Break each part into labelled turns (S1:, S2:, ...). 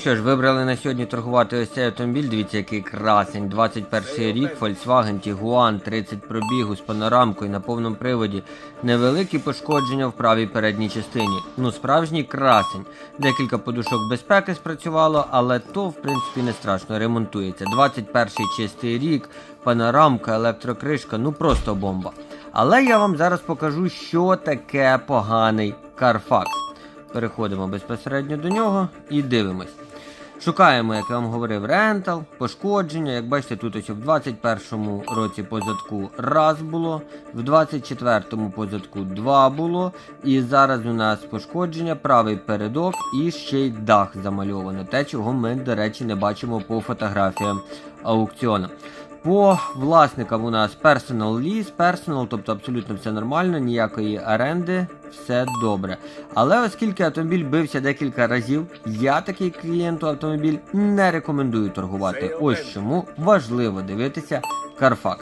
S1: Що ж, вибрали на сьогодні торгувати ось цей автомобіль. Дивіться, який красень. 21 рік, Volkswagen Tiguan, 30 пробігу з панорамкою на повному приводі. Невеликі пошкодження в правій передній частині. Ну, справжній красень. Декілька подушок безпеки спрацювало, але то, в принципі, не страшно, ремонтується. 21 чистий рік, панорамка, електрокришка, ну просто бомба. Але я вам зараз покажу, що таке поганий Carfax. Переходимо безпосередньо до нього і дивимось. Шукаємо, як я вам говорив, рентал, пошкодження. Як бачите, тут ось в 21-му році позадку раз було, в 24-му позадку два було. І зараз у нас пошкодження, правий передок і ще й дах замальовано. Те, чого ми, до речі, не бачимо по фотографіям аукціону. По власникам у нас personal lease, personal, тобто абсолютно все нормально, ніякої оренди, все добре. Але оскільки автомобіль бився декілька разів, я такий клієнту автомобіль не рекомендую торгувати. Ось чому важливо дивитися Carfax.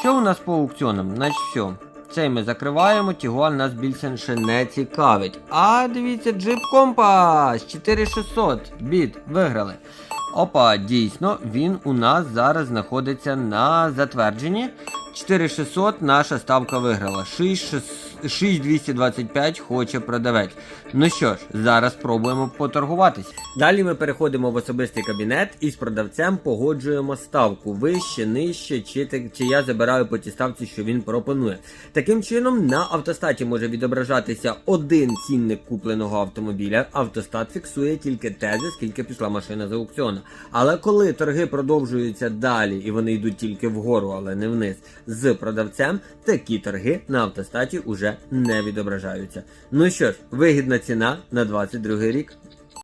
S1: Що у нас по аукціонам? Значить все. Цей ми закриваємо, Тігуан нас більше ще не цікавить. А дивіться, джип компас 4600. Біт, виграли. Опа, дійсно, він у нас зараз знаходиться на затвердженні. 4600 наша ставка виграла. 6225 хоче продавець. Ну що ж, зараз спробуємо поторгуватись. Далі ми переходимо в особистий кабінет і з продавцем погоджуємо ставку вище, нижче, чи, чи я забираю по тій ставці, що він пропонує. Таким чином, на автостаті може відображатися один цінник купленого автомобіля. Автостат фіксує тільки те, за скільки пішла машина з аукціону. Але коли торги продовжуються далі і вони йдуть тільки вгору, але не вниз, з продавцем, такі торги на автостаті уже не відображаються. Ну що ж, вигідна ціна на 22 рік.